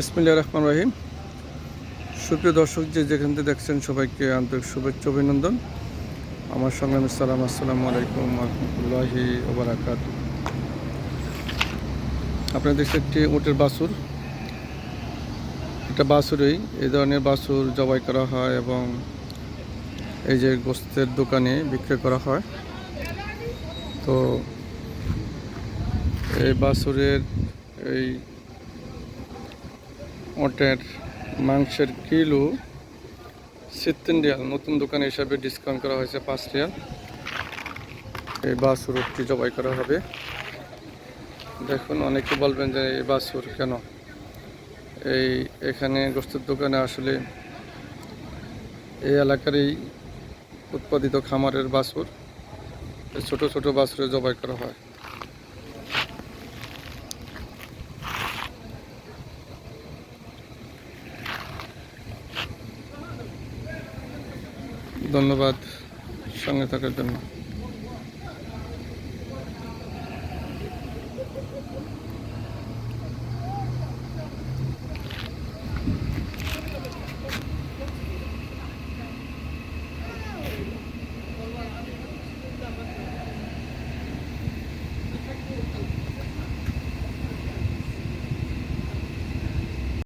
বিসমিল্লা রহমান রহিম। সুপ্রিয় দর্শক, যে যেখান থেকে দেখছেন সবাইকে আন্তরিক শুভেচ্ছা, অভিনন্দন। আমার সংগ্রামী সালাম, আসসালামু আলাইকুম রহমতুল্লাহি ওবরাকাত আপনাদের দেখছে একটি উটের বাছুর। এটা বাছুরই, এই ধরনের বাছুর জবাই করা হয় এবং এই যে গোস্তের দোকানে বিক্রি করা হয়। তো এই বাছুরের এই ওটের মাংসের কিলো সিত্তিন রিয়াল নতুন দোকান হিসাবে ডিসকাউন্ট করা হয়েছে পাঁচ রিয়াল। এই বাছুরটি জবাই করা হবে। দেখুন, অনেকে বলবেন যে এই বাছুর কেন? এই এখানে গোস্তের দোকানে আসলে এই এলাকারই উৎপাদিত খামারের এই ছোট ছোট বাছুরে জবাই করা হয়। ধন্যবাদ সঙ্গে থাকার জন্য।